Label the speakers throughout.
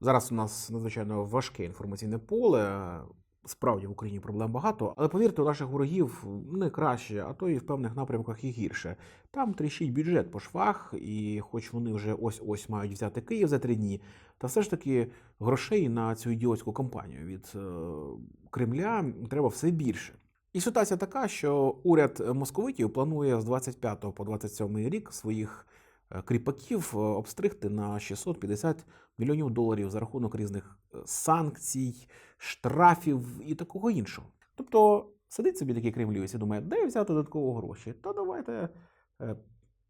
Speaker 1: Зараз у нас надзвичайно важке інформаційне поле. Справді в Україні проблем багато, але повірте, у наших ворогів не краще, а то і в певних напрямках і гірше. Там тріщить бюджет по швах, і хоч вони вже ось ось мають взяти Київ за три дні, та все ж таки грошей на цю ідіотську кампанію від е, Кремля треба все більше. І ситуація така, що уряд московитів планує з 25 по 27 рік своїх кріпаків е, обстригти на 650 мільйонів доларів за рахунок різних е, санкцій, штрафів і такого іншого. Тобто сидить собі такий кремлівець і думає, де взяти додатково гроші? Та давайте е,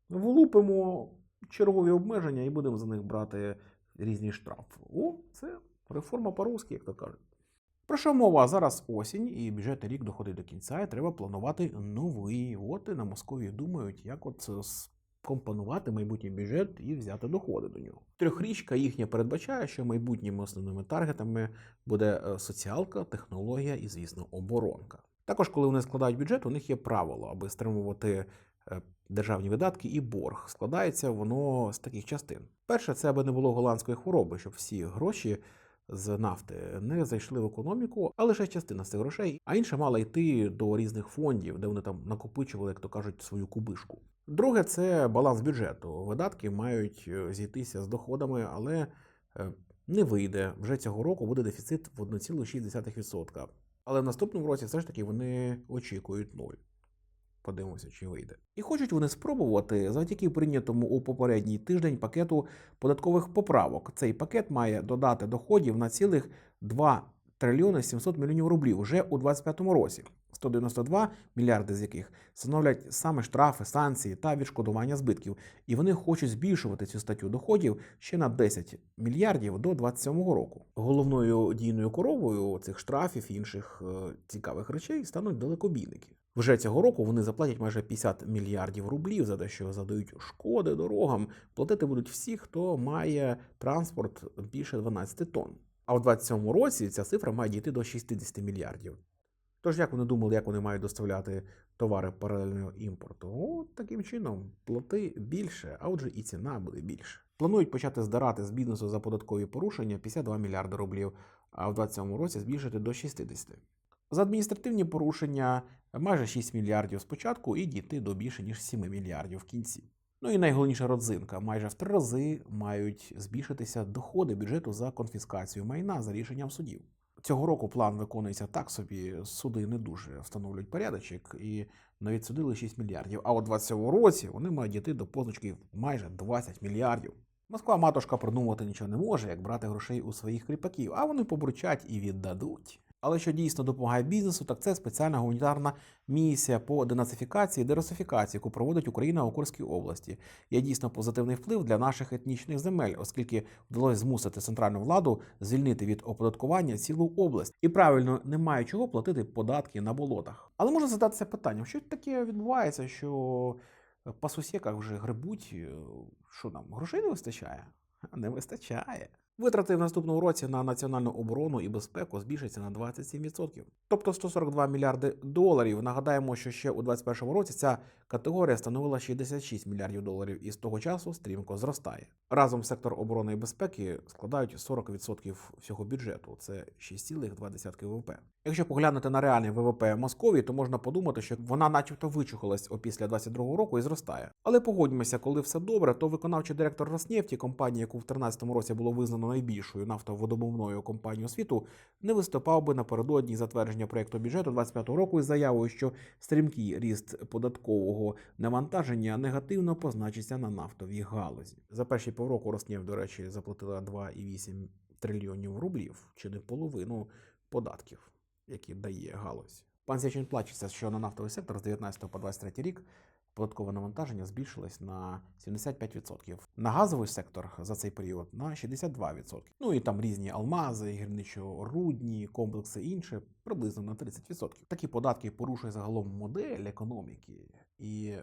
Speaker 1: влупимо чергові обмеження і будемо за них брати різні штрафи. О, це реформа по-русски, як то кажуть. Про що мова? Зараз осінь, і бюджетний рік доходить до кінця, і треба планувати новий. От і на Московії думають, як от е, скомпонувати майбутній бюджет і взяти доходи до нього. Трьохрічка їхня передбачає, що майбутніми основними таргетами буде е, соціалка, технологія і, звісно, оборонка. Також, коли вони складають бюджет, у них є правило, аби стримувати е, державні видатки і борг. Складається воно з таких частин. Перше, це аби не було голландської хвороби, щоб всі гроші з нафти не зайшли в економіку, а лише частина з цих грошей, а інша мала йти до різних фондів, де вони там накопичували, як то кажуть, свою кубишку. Друге, це баланс бюджету. Видатки мають е, зійтися з доходами, але е, не вийде. Вже цього року буде дефіцит в 1,6%. Але в наступному році все ж таки вони очікують ноль. Подивимося, чи вийде. І хочуть вони спробувати завдяки прийнятому у попередній тиждень пакету податкових поправок. Цей пакет має додати доходів на цілих 2 трильйони 700 мільйонів рублів вже у 2025 році. 192 мільярди з яких становлять саме штрафи, санкції та відшкодування збитків. І вони хочуть збільшувати цю статтю доходів ще на 10 мільярдів до 2027 року. Головною дійною коровою цих штрафів і інших е, цікавих речей стануть далекобійники. Вже цього року вони заплатять майже 50 мільярдів рублів за те, що задають шкоди дорогам. Платити будуть всі, хто має транспорт більше 12 тонн. А в 2027 році ця цифра має дійти до 60 мільярдів. Тож, як вони думали, як вони мають доставляти товари паралельного імпорту? От таким чином, плати більше, а отже і ціна буде більше. Планують почати здирати з бізнесу за податкові порушення 52 мільярди рублів, а в 2027 році збільшити до 60. За адміністративні порушення майже 6 мільярдів спочатку і дійти до більше ніж 7 мільярдів в кінці. Ну і найголовніша родзинка: майже в три рази мають збільшитися доходи бюджету за конфіскацію майна за рішенням судів. Цього року план виконується так собі, суди не дуже встановлюють порядочок і навіть судили 6 мільярдів. А от 27 році вони мають дійти до позначки майже 20 мільярдів. Москва матушка придумувати нічого не може, як брати грошей у своїх кріпаків, а вони побручать і віддадуть. Але що дійсно допомагає бізнесу, так це спеціальна гуманітарна місія по денацифікації і дерусифікації, яку проводить Україна у Курській області. Є дійсно позитивний вплив для наших етнічних земель, оскільки вдалося змусити центральну владу звільнити від оподаткування цілу область. І правильно немає чого платити податки на болотах. Але можна задатися питанням, що таке відбувається, що по сусіках вже грибуть, е, що нам грошей не вистачає? Не вистачає. Витрати в наступному році на національну оборону і безпеку збільшаться на 27%. Тобто 142 мільярди доларів. Нагадаємо, що ще у 2021 році ця категорія становила 66 мільярдів доларів і з того часу стрімко зростає. Разом сектор оборони і безпеки складають 40% всього бюджету. Це 6,2 ВВП. Якщо поглянути на реальний ВВП Московії, то можна подумати, що вона, начебто, вичухалась опісля 22 року і зростає. Але погодьмося, коли все добре, то виконавчий директор Роснефті, компанії, яку в 2013 році було визнано найбільшою нафтовидобувною компанією світу, не виступав би напередодні затвердження проєкту бюджету 25 року із заявою, що стрімкий ріст податкового навантаження негативно позначиться на нафтовій галузі. За перші півроку Роснефть, до речі, заплатила 2,8 трильйонів рублів, чи не половину податків, які дає галузь. Пан Сячин плачеться, що на нафтовий сектор з 19 по 23 рік податкове навантаження збільшилось на 75%. На газовий сектор за цей період на 62%. Ну і там різні алмази, гірничо-рудні, комплекси інше приблизно на 30%. Такі податки порушує загалом модель економіки і.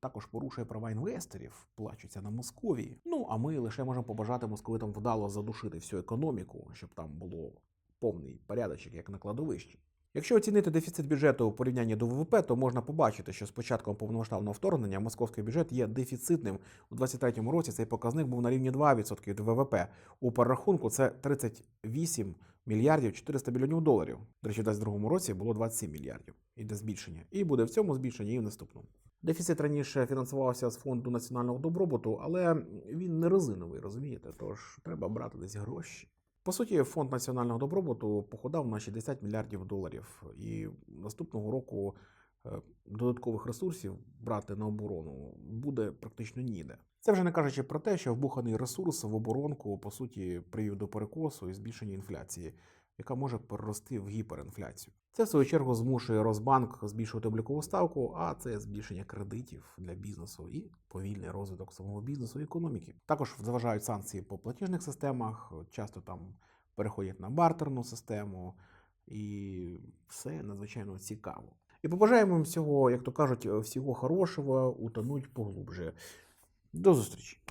Speaker 1: Також порушує права інвесторів, плачуться на Московії. Ну а ми лише можемо побажати московитам вдало задушити всю економіку, щоб там було повний порядочок, як на кладовищі. Якщо оцінити дефіцит бюджету у порівнянні до ВВП, то можна побачити, що з початком повномасштабного вторгнення московський бюджет є дефіцитним. У 2023 році цей показник був на рівні 2% від ВВП. У перерахунку це 38 мільярдів 400 мільйонів доларів. До речі, в 2022 році було 27 мільярдів. Іде збільшення. І буде в цьому збільшенні і в наступному. Дефіцит раніше фінансувався з фонду національного добробуту, але він не резиновий, розумієте? Тож треба брати десь гроші. По суті, фонд національного добробуту походав на 60 мільярдів доларів, і наступного року е, додаткових ресурсів брати на оборону буде практично ніде. Це вже не кажучи про те, що вбуханий ресурс в оборонку по суті привів до перекосу і збільшення інфляції, яка може перерости в гіперінфляцію. Це в свою чергу змушує Росбанк збільшувати облікову ставку, а це збільшення кредитів для бізнесу і повільний розвиток самого бізнесу і економіки. Також заважають санкції по платіжних системах, часто там переходять на бартерну систему, і все надзвичайно цікаво. І побажаємо їм всього, як то кажуть, всього хорошого, утонуть поглубже. До зустрічі!